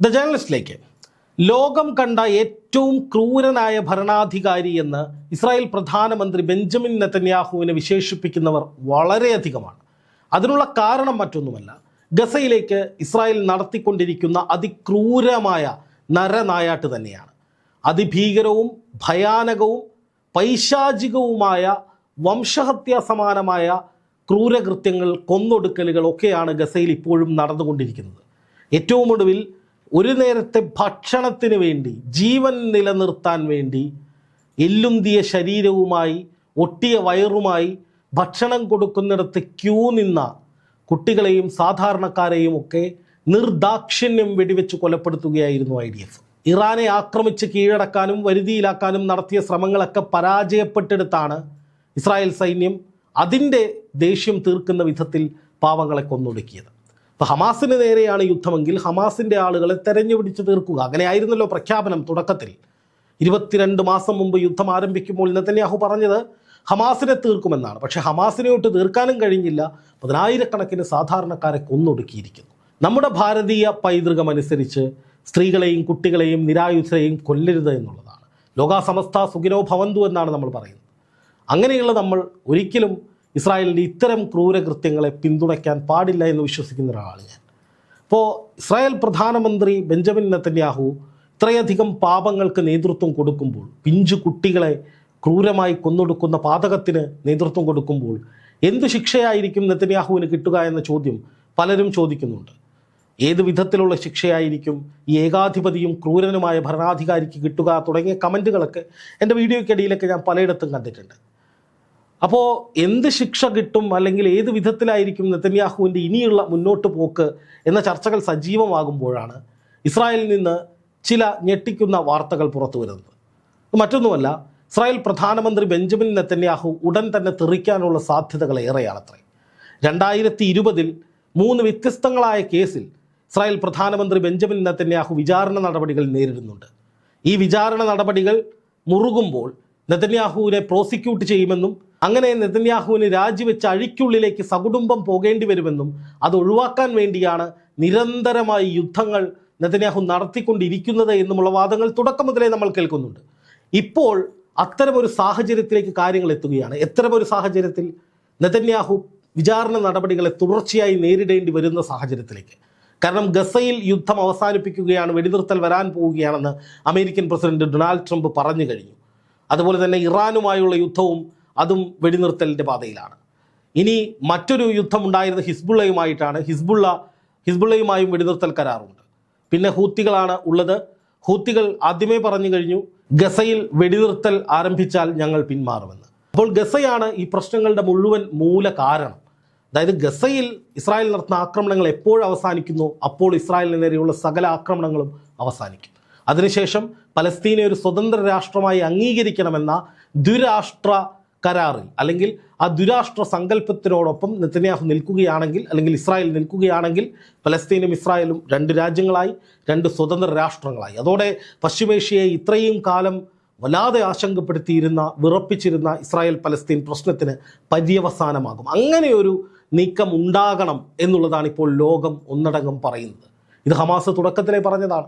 The ജേർണലിസ്റ്റിലേക്ക് ലോകം കണ്ട ഏറ്റവും ക്രൂരനായ ഭരണാധികാരി എന്ന് ഇസ്രായേൽ പ്രധാനമന്ത്രി ബെഞ്ചമിൻ നെത്തന്യാഹുവിനെ വിശേഷിപ്പിക്കുന്നവർ വളരെയധികമാണ്. അതിനുള്ള കാരണം മറ്റൊന്നുമല്ല. ഗസയിലേക്ക് ഇസ്രായേൽ നടത്തിക്കൊണ്ടിരിക്കുന്ന അതിക്രൂരമായ നരനായാട്ട് തന്നെയാണ്. അതിഭീകരവും ഭയാനകവും പൈശാചികവുമായ വംശഹത്യാ സമാനമായ ക്രൂരകൃത്യങ്ങൾ കൊന്നൊടുക്കലുകൾ ഒക്കെയാണ് ഗസയിൽ ഇപ്പോഴും നടന്നുകൊണ്ടിരിക്കുന്നത്. ഏറ്റവും ഒടുവിൽ ഒരു നേരത്തെ ഭക്ഷണത്തിന് വേണ്ടി ജീവൻ നിലനിർത്താൻ വേണ്ടി എല്ലുന്തിയ ശരീരവുമായി ഒട്ടിയ വയറുമായി ഭക്ഷണം കൊടുക്കുന്നിടത്ത് ക്യൂ നിന്ന കുട്ടികളെയും സാധാരണക്കാരെയും ഒക്കെ നിർദാക്ഷിണ്യം വെടിവെച്ച് കൊലപ്പെടുത്തുകയായിരുന്നു ഐ ഡി എഫ്. ഇറാനെ ആക്രമിച്ച് കീഴടക്കാനും വരുതിയിലാക്കാനും നടത്തിയ ശ്രമങ്ങളൊക്കെ പരാജയപ്പെട്ടെടുത്താണ് ഇസ്രായേൽ സൈന്യം അതിന്റെ ദേഷ്യം തീർക്കുന്ന വിധത്തിൽ പാവങ്ങളെ കൊന്നൊടുക്കിയത്. അപ്പോൾ ഹമാസിന് നേരെയാണ് യുദ്ധമെങ്കിൽ ഹമാസിന്റെ ആളുകളെ തെരഞ്ഞുപിടിച്ച് തീർക്കുക. അങ്ങനെയായിരുന്നല്ലോ പ്രഖ്യാപനം തുടക്കത്തിൽ. ഇരുപത്തിരണ്ട് മാസം മുമ്പ് യുദ്ധം ആരംഭിക്കുമ്പോൾ നെതന്യാഹു പറഞ്ഞത് ഹമാസിനെ തീർക്കുമെന്നാണ്. പക്ഷേ ഹമാസിനെ ഒട്ട് തീർക്കാനും കഴിഞ്ഞില്ല. പതിനായിരക്കണക്കിന് സാധാരണക്കാരെ കൊന്നൊടുക്കിയിരിക്കുന്നു. നമ്മുടെ ഭാരതീയ പൈതൃകം അനുസരിച്ച് സ്ത്രീകളെയും കുട്ടികളെയും നിരായുധരെയും കൊല്ലരുത് എന്നുള്ളതാണ്. ലോകാസമസ്ത സുഖിനോ ഭവന്തു എന്നാണ് നമ്മൾ പറയുന്നത്. അങ്ങനെയുള്ള നമ്മൾ ഒരിക്കലും ഇസ്രായേലിന്റെ ഇത്തരം ക്രൂരകൃത്യങ്ങളെ പിന്തുണയ്ക്കാൻ പാടില്ല എന്ന് വിശ്വസിക്കുന്ന ഒരാളാണ് ഞാൻ. അപ്പോൾ ഇസ്രായേൽ പ്രധാനമന്ത്രി ബെഞ്ചമിൻ നെത്തന്യാഹു ഇത്രയധികം പാപങ്ങൾക്ക് നേതൃത്വം കൊടുക്കുമ്പോൾ പിഞ്ചു കുട്ടികളെ ക്രൂരമായി കൊന്നൊടുക്കുന്ന പാതകത്തിന് നേതൃത്വം കൊടുക്കുമ്പോൾ എന്ത് ശിക്ഷയായിരിക്കും നെത്തന്യാഹുവിന് കിട്ടുക എന്ന ചോദ്യം പലരും ചോദിക്കുന്നുണ്ട്. ഏത് വിധത്തിലുള്ള ശിക്ഷയായിരിക്കും ഈ ഏകാധിപതിയും ക്രൂരനുമായ ഭരണാധികാരിക്ക് കിട്ടുക തുടങ്ങിയ കമന്റുകളൊക്കെ എന്റെ വീഡിയോയ്ക്കിടയിലൊക്കെ ഞാൻ പലയിടത്തും കണ്ടിട്ടുണ്ട്. അപ്പോൾ എന്ത് ശിക്ഷ കിട്ടും അല്ലെങ്കിൽ ഏത് വിധത്തിലായിരിക്കും നെതന്യാഹുവിന്റെ ഇനിയുള്ള മുന്നോട്ട് പോക്ക് എന്ന ചർച്ചകൾ സജീവമാകുമ്പോഴാണ് ഇസ്രായേലിൽ നിന്ന് ചില ഞെട്ടിക്കുന്ന വാർത്തകൾ പുറത്തു വരുന്നത്. മറ്റൊന്നുമല്ല ഇസ്രായേൽ പ്രധാനമന്ത്രി ബെഞ്ചമിൻ നെത്തന്യാഹു ഉടൻ തന്നെ തെറിക്കാനുള്ള സാധ്യതകൾ ഏറെയാണത്രേ. രണ്ടായിരത്തി ഇരുപതിൽ മൂന്ന് വ്യത്യസ്തങ്ങളായ കേസിൽ ഇസ്രായേൽ പ്രധാനമന്ത്രി ബെഞ്ചമിൻ നെത്തന്യാഹു വിചാരണ നടപടികൾ നേരിടുന്നുണ്ട്. ഈ വിചാരണ നടപടികൾ മുറുകുമ്പോൾ നെതന്യാഹുവിനെ പ്രോസിക്യൂട്ട് ചെയ്യുമെന്നും അങ്ങനെ നെതന്യാഹുവിന് രാജിവെച്ച അഴിക്കുള്ളിലേക്ക് സകുടുംബം പോകേണ്ടി വരുമെന്നും അത് ഒഴിവാക്കാൻ വേണ്ടിയാണ് നിരന്തരമായി യുദ്ധങ്ങൾ നെതന്യാഹു നടത്തിക്കൊണ്ടിരിക്കുന്നത് എന്നുമുള്ള വാദങ്ങൾ തുടക്കം മുതലേ നമ്മൾ കേൾക്കുന്നുണ്ട്. ഇപ്പോൾ അത്തരമൊരു സാഹചര്യത്തിലേക്ക് കാര്യങ്ങൾ എത്തുകയാണ്. എത്തരമൊരു സാഹചര്യത്തിൽ നെതന്യാഹു വിചാരണ നടപടികളെ തുടർച്ചയായി നേരിടേണ്ടി വരുന്ന സാഹചര്യത്തിലേക്ക്. കാരണം ഗസയിൽ യുദ്ധം അവസാനിപ്പിക്കുകയാണ് വെടിനിർത്തൽ വരാൻ പോവുകയാണെന്ന് അമേരിക്കൻ പ്രസിഡന്റ് ഡൊണാൾഡ് ട്രംപ് പറഞ്ഞു കഴിഞ്ഞു. അതുപോലെ തന്നെ ഇറാനുമായുള്ള യുദ്ധവും അതും വെടിനിർത്തലിന്റെ പാതയിലാണ്. ഇനി മറ്റൊരു യുദ്ധം ഉണ്ടായിരുന്ന ഹിസ്ബുള്ളയുമായിട്ടാണ് ഹിസ്ബുള്ള ഹിസ്ബുള്ളയുമായും വെടിനിർത്തൽ കരാറുണ്ട്. പിന്നെ ഹൂത്തികളാണ് ഉള്ളത്. ഹൂത്തികൾ ആദ്യമേ പറഞ്ഞു കഴിഞ്ഞു ഗസയിൽ വെടിനിർത്തൽ ആരംഭിച്ചാൽ ഞങ്ങൾ പിന്മാറുമെന്ന്. അപ്പോൾ ഗസയാണ് ഈ പ്രശ്നങ്ങളുടെ മുഴുവൻ മൂല കാരണം. അതായത് ഗസയിൽ ഇസ്രായേൽ നടത്തുന്ന ആക്രമണങ്ങൾ എപ്പോൾ അവസാനിക്കുന്നു അപ്പോൾ ഇസ്രായേലിന് നേരെയുള്ള സകല ആക്രമണങ്ങളും അവസാനിക്കും. അതിനുശേഷം പലസ്തീനെ ഒരു സ്വതന്ത്ര രാഷ്ട്രമായി അംഗീകരിക്കണമെന്ന ദ്വിരാഷ്ട്ര കരാറിൽ അല്ലെങ്കിൽ ആ ദുരാഷ്ട്ര സങ്കല്പത്തിനോടൊപ്പം നെത്തന്യാഹു നിൽക്കുകയാണെങ്കിൽ അല്ലെങ്കിൽ ഇസ്രായേൽ നിൽക്കുകയാണെങ്കിൽ പലസ്തീനും ഇസ്രായേലും രണ്ട് രാജ്യങ്ങളായി രണ്ട് സ്വതന്ത്ര രാഷ്ട്രങ്ങളായി. അതോടെ പശ്ചിമേഷ്യയെ ഇത്രയും കാലം വല്ലാതെ ആശങ്കപ്പെടുത്തിയിരുന്ന വിറപ്പിച്ചിരുന്ന ഇസ്രായേൽ പലസ്തീൻ പ്രശ്നത്തിന് പര്യവസാനമാകും. അങ്ങനെയൊരു നീക്കം ഉണ്ടാകണം എന്നുള്ളതാണ് ഇപ്പോൾ ലോകം ഒന്നടങ്കം പറയുന്നത്. ഇത് ഹമാസ് തുടക്കത്തിലേ പറഞ്ഞതാണ്.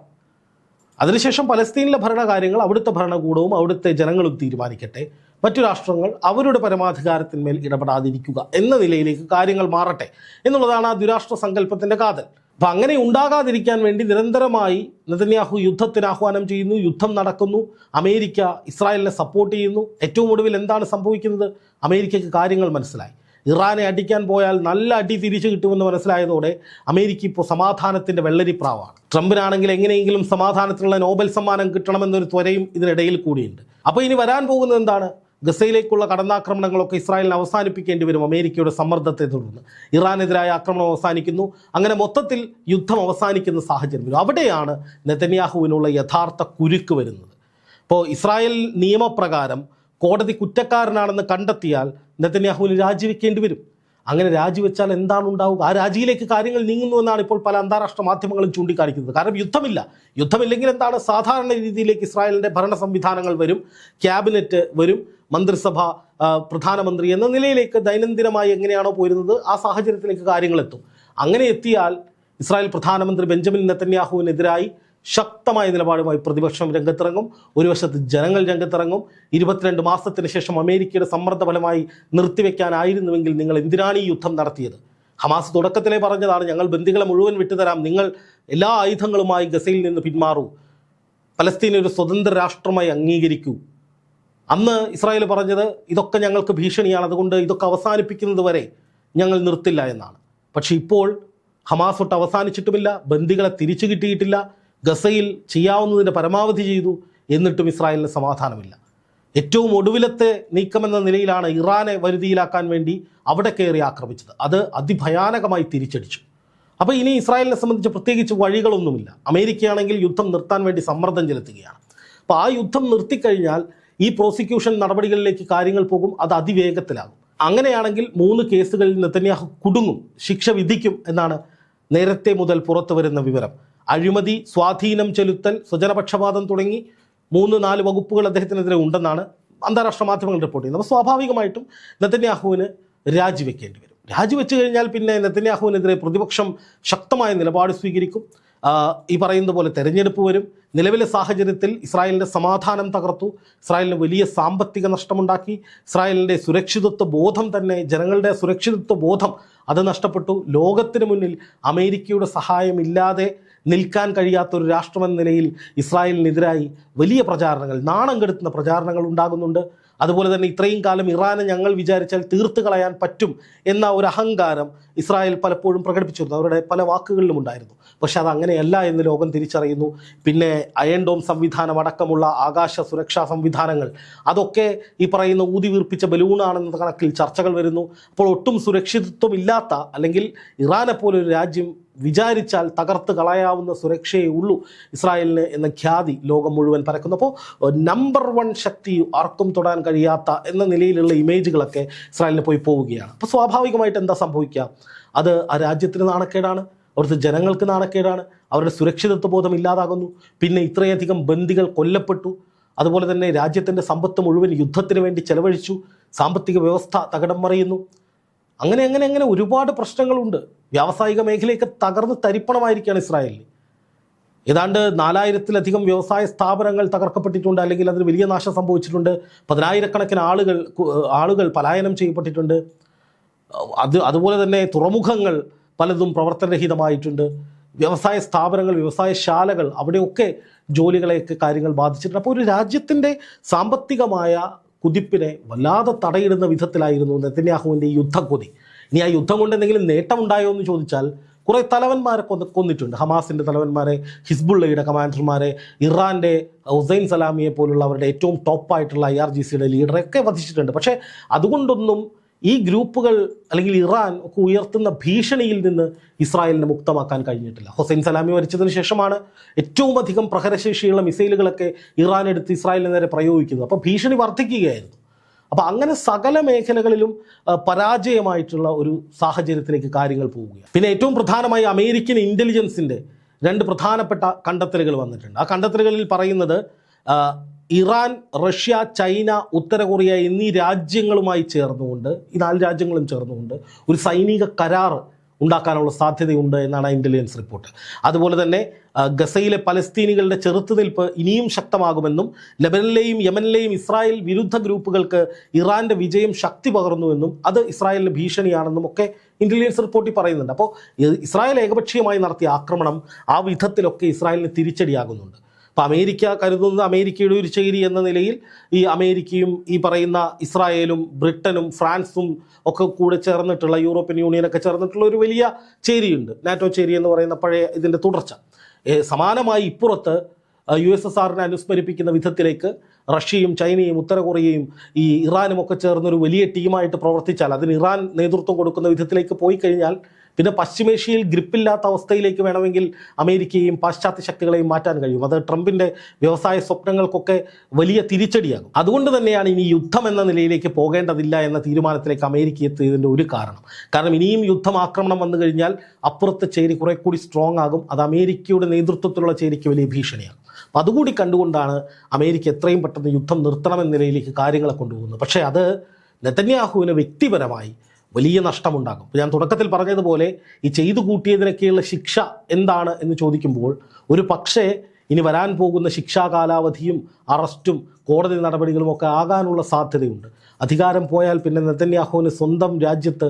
അതിനുശേഷം പലസ്തീനിലെ ഭരണകാര്യങ്ങൾ അവിടുത്തെ ഭരണകൂടവും അവിടുത്തെ ജനങ്ങളും തീരുമാനിക്കട്ടെ. മറ്റു രാഷ്ട്രങ്ങൾ അവരുടെ പരമാധികാരത്തിന്മേൽ ഇടപെടാതിരിക്കുക എന്ന നിലയിലേക്ക് കാര്യങ്ങൾ മാറട്ടെ എന്നുള്ളതാണ് ആ ദുരാഷ്ട്ര സങ്കല്പത്തിന്റെ കാതൽ. അപ്പം അങ്ങനെ ഉണ്ടാകാതിരിക്കാൻ വേണ്ടി നിരന്തരമായി നെതന്യാഹു യുദ്ധത്തിന് ആഹ്വാനം ചെയ്യുന്നു യുദ്ധം നടക്കുന്നു അമേരിക്ക ഇസ്രായേലിനെ സപ്പോർട്ട് ചെയ്യുന്നു. ഏറ്റവും ഒടുവിൽ എന്താണ് സംഭവിക്കുന്നത്? അമേരിക്കയ്ക്ക് കാര്യങ്ങൾ മനസ്സിലായി. ഇറാനെ അടിക്കാൻ പോയാൽ നല്ല അടി തിരിച്ചു കിട്ടുമെന്ന് മനസ്സിലായതോടെ അമേരിക്ക ഇപ്പോൾ സമാധാനത്തിന്റെ വെള്ളരിപ്രാവാണ്. ട്രംപിനാണെങ്കിൽ എങ്ങനെയെങ്കിലും സമാധാനത്തിനുള്ള നോബൽ സമ്മാനം കിട്ടണമെന്നൊരു ത്വരയും ഇതിനിടയിൽ കൂടിയുണ്ട്. അപ്പോൾ ഇനി വരാൻ പോകുന്നത് എന്താണ്? ഗസയിലേക്കുള്ള കടന്നാക്രമണങ്ങളൊക്കെ ഇസ്രായേലിന് അവസാനിപ്പിക്കേണ്ടി വരും അമേരിക്കയുടെ സമ്മർദ്ദത്തെ തുടർന്ന്. ഇറാനെതിരായ ആക്രമണം അവസാനിക്കുന്നു. അങ്ങനെ മൊത്തത്തിൽ യുദ്ധം അവസാനിക്കുന്ന സാഹചര്യം വരും. അവിടെയാണ് നെതന്യാഹുവിനുള്ള യഥാർത്ഥ കുരുക്ക് വരുന്നത്. ഇപ്പോൾ ഇസ്രായേൽ നിയമപ്രകാരം കോടതി കുറ്റക്കാരനാണെന്ന് കണ്ടെത്തിയാൽ നെതന്യാഹുവിന് രാജിവെക്കേണ്ടി വരും. അങ്ങനെ രാജിവെച്ചാൽ എന്താണ് ഉണ്ടാവുക ആ രാജിയിലേക്ക് കാര്യങ്ങൾ നീങ്ങുന്നു എന്നാണ് ഇപ്പോൾ പല അന്താരാഷ്ട്ര മാധ്യമങ്ങളും ചൂണ്ടിക്കാണിക്കുന്നത്. കാരണം യുദ്ധമില്ല. യുദ്ധമില്ലെങ്കിൽ എന്താണ്? സാധാരണ രീതിയിലേക്ക് ഇസ്രായേലിന്റെ ഭരണ സംവിധാനങ്ങൾ വരും ക്യാബിനറ്റ് വരും മന്ത്രിസഭ പ്രധാനമന്ത്രി എന്ന നിലയിലേക്ക് ദൈനംദിനമായി എങ്ങനെയാണോ പോയിരുന്നത് ആ സാഹചര്യത്തിലേക്ക് കാര്യങ്ങൾ എത്തും. അങ്ങനെ എത്തിയാൽ ഇസ്രായേൽ പ്രധാനമന്ത്രി ബെഞ്ചമിൻ നെതന്യാഹുവിനെതിരായി ശക്തമായ നിലപാടുമായി പ്രതിപക്ഷം രംഗത്തിറങ്ങും. ഒരു വശത്ത് ജനങ്ങൾ രംഗത്തിറങ്ങും. ഇരുപത്തിരണ്ട് മാസത്തിന് ശേഷം അമേരിക്കയുടെ സമ്മർദ്ദ ഫലമായി നിർത്തിവെക്കാനായിരുന്നുവെങ്കിൽ നിങ്ങൾ എന്തിനാണ് ഈ യുദ്ധം നടത്തിയത്? ഹമാസ് തുടക്കത്തിലേ പറഞ്ഞതാണ് ഞങ്ങൾ ബന്ദികളെ മുഴുവൻ വിട്ടുതരാം. നിങ്ങൾ എല്ലാ ആയുധങ്ങളുമായി ഗസയിൽ നിന്ന് പിന്മാറൂ. പലസ്തീനെ ഒരു സ്വതന്ത്ര രാഷ്ട്രമായി അംഗീകരിക്കൂ. അന്ന് ഇസ്രായേൽ പറഞ്ഞത് ഇതൊക്കെ ഞങ്ങൾക്ക് ഭീഷണിയാണ്. അതുകൊണ്ട് ഇതൊക്കെ അവസാനിപ്പിക്കുന്നത് വരെ ഞങ്ങൾ നിർത്തില്ല എന്നാണ്. പക്ഷേ ഇപ്പോൾ ഹമാസ് ഒട്ട് അവസാനിച്ചിട്ടുമില്ല. ബന്ദികളെ തിരിച്ചു കിട്ടിയിട്ടില്ല. ഗസയിൽ ചെയ്യാവുന്നതിന്റെ പരമാവധി ചെയ്തു എന്നിട്ടും ഇസ്രായേലിന് സമാധാനമില്ല. ഏറ്റവും ഒടുവിലത്തെ നീക്കമെന്ന നിലയിലാണ് ഇറാനെ വരുതിയിലാക്കാൻ വേണ്ടി അവിടെ കയറി ആക്രമിച്ചത്. അത് അതിഭയാനകമായി തിരിച്ചടിച്ചു. അപ്പോൾ ഇനി ഇസ്രായേലിനെ സംബന്ധിച്ച് പ്രത്യേകിച്ച് വഴികളൊന്നുമില്ല. അമേരിക്കയാണെങ്കിൽ യുദ്ധം നിർത്താൻ വേണ്ടി സമ്മർദ്ദം ചെലുത്തുകയാണ്. അപ്പോൾ ആ യുദ്ധം നിർത്തിക്കഴിഞ്ഞാൽ ഈ പ്രോസിക്യൂഷൻ നടപടികളിലേക്ക് കാര്യങ്ങൾ പോകും അത് അതിവേഗത്തിലാകും. അങ്ങനെയാണെങ്കിൽ മൂന്ന് കേസുകളിൽ നെതന്യാഹു കുടുങ്ങും ശിക്ഷ വിധിക്കും എന്നാണ് നേരത്തെ മുതൽ പുറത്തു വരുന്ന വിവരം. അഴിമതി സ്വാധീനം ചെലുത്തൽ സ്വജനപക്ഷപാതം തുടങ്ങി മൂന്ന് നാല് വകുപ്പുകൾ അദ്ദേഹത്തിനെതിരെ ഉണ്ടെന്നാണ് അന്താരാഷ്ട്ര മാധ്യമങ്ങൾ റിപ്പോർട്ട് ചെയ്യുന്നത്. അപ്പോൾ സ്വാഭാവികമായിട്ടും നെതന്യാഹുവിന് രാജിവെക്കേണ്ടി വരും. രാജിവെച്ച് കഴിഞ്ഞാൽ പിന്നെ നെതന്യാഹുവിനെതിരെ പ്രതിപക്ഷം ശക്തമായ നിലപാട് സ്വീകരിക്കും. ഈ പറയുന്ന പോലെ തെരഞ്ഞെടുപ്പ് വരും. നിലവിലെ സാഹചര്യത്തിൽ ഇസ്രായേലിന്റെ സമാധാനം തകർത്തു. ഇസ്രായേലിന് വലിയ സാമ്പത്തിക നഷ്ടമുണ്ടാക്കി. ഇസ്രായേലിന്റെ സുരക്ഷിതത്വ ബോധം തന്നെ ജനങ്ങളുടെ സുരക്ഷിതത്വ ബോധം അത് നഷ്ടപ്പെട്ടു. ലോകത്തിന് മുന്നിൽ അമേരിക്കയുടെ സഹായമില്ലാതെ നിൽക്കാൻ കഴിയാത്ത ഒരു രാഷ്ട്രമെന്ന നിലയിൽ ഇസ്രായേലിനെതിരായി വലിയ പ്രചാരണങ്ങൾ നാണം കെടുത്തുന്ന പ്രചാരണങ്ങൾ ഉണ്ടാകുന്നുണ്ട്. അതുപോലെ തന്നെ ഇത്രയും കാലം ഇറാനെ ഞങ്ങൾ വിചാരിച്ചാൽ തീർത്ത് കളയാൻ പറ്റും എന്ന ഒരു അഹങ്കാരം ഇസ്രായേൽ പലപ്പോഴും പ്രകടിപ്പിച്ചിരുന്നു. അവരുടെ പല വാക്കുകളിലും ഉണ്ടായിരുന്നു. പക്ഷെ അത് അങ്ങനെയല്ല എന്ന് ലോകം തിരിച്ചറിയുന്നു. പിന്നെ അയൺ ഡോം സംവിധാനം അടക്കമുള്ള ആകാശ സുരക്ഷാ സംവിധാനങ്ങൾ അതൊക്കെ ഈ പറയുന്ന ഊതി വീർപ്പിച്ച ബലൂണാണെന്ന കണക്കിൽ ചർച്ചകൾ വരുന്നു. അപ്പോൾ ഒട്ടും സുരക്ഷിതത്വമില്ലാത്ത അല്ലെങ്കിൽ ഇറാനെ പോലൊരു രാജ്യം വിചാരിച്ചാൽ തകർത്ത് കളയാവുന്ന സുരക്ഷയേ ഉള്ളൂ ഇസ്രായേലിന് എന്ന ഖ്യാതി ലോകം മുഴുവൻ പരക്കുന്നപ്പോൾ നമ്പർ വൺ ശക്തി ആർക്കും തൊടാൻ കഴിയാത്ത എന്ന നിലയിലുള്ള ഇമേജുകളൊക്കെ ഇസ്രായേലിന് പോയി പോവുകയാണ്. അപ്പോൾ സ്വാഭാവികമായിട്ട് എന്താ സംഭവിക്കുക? അത് ആ രാജ്യത്തിന് നാണക്കേടാണ് അവിടുത്തെ ജനങ്ങൾക്ക് നാണക്കേടാണ് അവരുടെ സുരക്ഷിതത്വ ബോധം ഇല്ലാതാകുന്നു. പിന്നെ ഇത്രയധികം ബന്ദികൾ കൊല്ലപ്പെട്ടു. അതുപോലെ തന്നെ രാജ്യത്തിന്റെ സമ്പത്ത് മുഴുവൻ യുദ്ധത്തിന് വേണ്ടി ചെലവഴിച്ചു. സാമ്പത്തിക വ്യവസ്ഥ തകിടം മറിയുന്നു. അങ്ങനെ അങ്ങനെ അങ്ങനെ ഒരുപാട് പ്രശ്നങ്ങളുണ്ട്. വ്യാവസായിക മേഖലയൊക്കെ തകർന്ന് തരിപ്പണമായിരിക്കുകയാണ് ഇസ്രായേലിൽ ഏതാണ്ട് നാലായിരത്തിലധികം വ്യവസായ സ്ഥാപനങ്ങൾ തകർക്കപ്പെട്ടിട്ടുണ്ട് അല്ലെങ്കിൽ അതിന് വലിയ നാശം സംഭവിച്ചിട്ടുണ്ട്. പതിനായിരക്കണക്കിന് ആളുകൾ ആളുകൾ പലായനം ചെയ്യപ്പെട്ടിട്ടുണ്ട്. അത് അതുപോലെ തന്നെ തുറമുഖങ്ങൾ പലതും പ്രവർത്തനരഹിതമായിട്ടുണ്ട്. വ്യവസായ സ്ഥാപനങ്ങൾ വ്യവസായശാലകൾ അവിടെയൊക്കെ ജോലികളെയൊക്കെ കാര്യങ്ങൾ ബാധിച്ചിട്ടുണ്ട്. അപ്പോൾ ഒരു രാജ്യത്തിന്റെ സാമ്പത്തികമായ കുതിപ്പിനെ വല്ലാതെ തടയിടുന്ന വിധത്തിലായിരുന്നു നെത്തന്യാഹുവിന്റെ ഈ യുദ്ധക്കൊതി. ഇനി ആ യുദ്ധം കൊണ്ട് എന്തെങ്കിലും നേട്ടമുണ്ടായോ എന്ന് ചോദിച്ചാൽ കുറേ തലവന്മാരെ കൊന്ന് കൊന്നിട്ടുണ്ട്. ഹമാസിന്റെ തലവന്മാരെ ഹിസ്ബുള്ളയുടെ കമാൻഡർമാരെ ഇറാന്റെ ഹുസൈൻ സലാമിയെ പോലുള്ള അവരുടെ ഏറ്റവും ടോപ്പായിട്ടുള്ള ഐ ആർ ജി സിയുടെ ലീഡറെ ഒക്കെ വധിച്ചിട്ടുണ്ട്. പക്ഷേ അതുകൊണ്ടൊന്നും ഈ ഗ്രൂപ്പുകൾ അല്ലെങ്കിൽ ഇറാൻ ഒക്കെ ഉയർത്തുന്ന ഭീഷണിയിൽ നിന്ന് ഇസ്രായേലിനെ മുക്തമാക്കാൻ കഴിഞ്ഞിട്ടില്ല. ഹുസൈൻ സലാമി മരിച്ചതിന് ശേഷമാണ് ഏറ്റവും അധികം പ്രഹരശേഷിയുള്ള മിസൈലുകളൊക്കെ ഇറാൻ എടുത്ത് ഇസ്രായേലിന് നേരെ പ്രയോഗിക്കുന്നത്. അപ്പോൾ ഭീഷണി വർദ്ധിക്കുകയായിരുന്നു. അപ്പോൾ അങ്ങനെ സകല മേഖലകളിലും പരാജയമായിട്ടുള്ള ഒരു സാഹചര്യത്തിലേക്ക് കാര്യങ്ങൾ പോവുകയാണ്. പിന്നെ ഏറ്റവും പ്രധാനമായി അമേരിക്കൻ ഇന്റലിജൻസിന്റെ രണ്ട് പ്രധാനപ്പെട്ട കണ്ടെത്തലുകൾ വന്നിട്ടുണ്ട്. ആ കണ്ടെത്തലുകളിൽ പറയുന്നത് ഇറാൻ റഷ്യ ചൈന ഉത്തര കൊറിയ എന്നീ രാജ്യങ്ങളുമായി ചേർന്നുകൊണ്ട് ഈ നാല് രാജ്യങ്ങളും ചേർന്നുകൊണ്ട് ഒരു സൈനിക കരാർ ഉണ്ടാക്കാനുള്ള സാധ്യതയുണ്ട് എന്നാണ് ഇന്റലിജൻസ് റിപ്പോർട്ട് അതുപോലെ തന്നെ ഗസയിലെ പലസ്തീനികളുടെ ചെറുത്തുനിൽപ്പ് ഇനിയും ശക്തമാകുമെന്നും ലബനിലെയും യമനിലെയും ഇസ്രായേൽ വിരുദ്ധ ഗ്രൂപ്പുകൾക്ക് ഇറാന്റെ വിജയം ശക്തി പകർന്നുവെന്നും അത് ഇസ്രായേലിന് ഭീഷണിയാണെന്നും ഒക്കെ ഇന്റലിജൻസ് റിപ്പോർട്ടിൽ പറയുന്നുണ്ട്. അപ്പോൾ ഇസ്രായേൽ ഏകപക്ഷീയമായി നടത്തിയ ആക്രമണം ആ വിധത്തിലൊക്കെ ഇസ്രായേലിന് തിരിച്ചടിയാകുന്നുണ്ട്. അപ്പോൾ അമേരിക്ക കരുതുന്ന അമേരിക്കയുടെ ഒരു ചേരി എന്ന നിലയിൽ ഈ അമേരിക്കയും ഈ പറയുന്ന ഇസ്രായേലും ബ്രിട്ടനും ഫ്രാൻസും ഒക്കെ കൂടെ ചേർന്നിട്ടുള്ള യൂറോപ്യൻ യൂണിയനൊക്കെ ചേർന്നിട്ടുള്ള ഒരു വലിയ ചേരിയുണ്ട്. നാറ്റോ ചേരി എന്ന് പറയുന്ന പഴയ ഇതിന്റെ തുടർച്ച. സമാനമായി ഇപ്പുറത്ത് യു എസ് എസ് ആറിനെ അനുസ്മരിപ്പിക്കുന്ന വിധത്തിലേക്ക് റഷ്യയും ചൈനയും ഉത്തര കൊറിയയും ഈ ഇറാനും ഒക്കെ ചേർന്നൊരു വലിയ ടീമായിട്ട് പ്രവർത്തിച്ചാൽ അതിന് ഇറാൻ നേതൃത്വം കൊടുക്കുന്ന വിധത്തിലേക്ക് പോയി കഴിഞ്ഞാൽ പിന്നെ പശ്ചിമേഷ്യയിൽ ഗ്രിപ്പില്ലാത്ത അവസ്ഥയിലേക്ക് വേണമെങ്കിൽ അമേരിക്കയും പാശ്ചാത്യ ശക്തികളെയും മാറ്റാൻ കഴിയും. അത് ട്രംപിന്റെ വ്യവസായ സ്വപ്നങ്ങൾക്കൊക്കെ വലിയ തിരിച്ചടിയാകും. അതുകൊണ്ട് തന്നെയാണ് ഇനി യുദ്ധം എന്ന നിലയിലേക്ക് പോകേണ്ടതില്ല എന്ന തീരുമാനത്തിലേക്ക് അമേരിക്ക എത്തിയതിന്റെ ഒരു കാരണം. കാരണം ഇനിയും യുദ്ധം ആക്രമണം വന്നു കഴിഞ്ഞാൽ അപ്പുറത്തെ ചേരി കുറെ കൂടി സ്ട്രോങ് ആകും. അത് അമേരിക്കയുടെ നേതൃത്വത്തിലുള്ള ചേരിക്ക് വലിയ ഭീഷണിയാണ്. അപ്പം അതുകൂടി കണ്ടുകൊണ്ടാണ് അമേരിക്ക എത്രയും പെട്ടെന്ന് യുദ്ധം നിർത്തണമെന്ന നിലയിലേക്ക് കാര്യങ്ങളെ കൊണ്ടുപോകുന്നത്. പക്ഷേ അത് നെതന്യാഹുവിന് വ്യക്തിപരമായി വലിയ നഷ്ടമുണ്ടാകും. ഞാൻ തുടക്കത്തിൽ പറഞ്ഞതുപോലെ ഈ ചെയ്തു കൂട്ടിയതിനൊക്കെയുള്ള ശിക്ഷ എന്താണ് എന്ന് ചോദിക്കുമ്പോൾ ഒരു പക്ഷേ ഇനി വരാൻ പോകുന്ന ശിക്ഷാ കാലാവധിയും അറസ്റ്റും കോടതി നടപടികളുമൊക്കെ ആകാനുള്ള സാധ്യതയുണ്ട്. അധികാരം പോയാൽ പിന്നെ നെതന്യാഹുവിന് സ്വന്തം രാജ്യത്ത്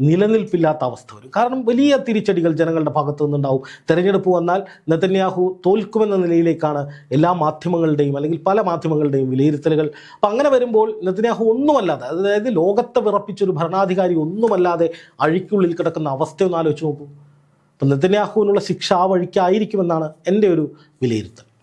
നിലനിൽപ്പില്ലാത്ത അവസ്ഥ വരും. കാരണം വലിയ തിരിച്ചടികൾ ജനങ്ങളുടെ ഭാഗത്തു നിന്നുണ്ടാവും. തെരഞ്ഞെടുപ്പ് വന്നാൽ നെതന്യാഹു തോൽക്കുമെന്ന നിലയിലേക്കാണ് എല്ലാ മാധ്യമങ്ങളുടെയും അല്ലെങ്കിൽ പല മാധ്യമങ്ങളുടെയും വിലയിരുത്തലുകൾ. അപ്പം അങ്ങനെ വരുമ്പോൾ നെതന്യാഹു ഒന്നുമല്ലാതെ അതായത് ലോകത്തെ വിറപ്പിച്ചൊരു ഭരണാധികാരി ഒന്നുമല്ലാതെ അഴിക്കുള്ളിൽ കിടക്കുന്ന അവസ്ഥ ഒന്ന് ആലോചിച്ച് നോക്കൂ. അപ്പം നെതന്യാഹുവിനുള്ള ശിക്ഷ ആ വഴിക്കായിരിക്കുമെന്നാണ് എന്റെ ഒരു വിലയിരുത്തൽ.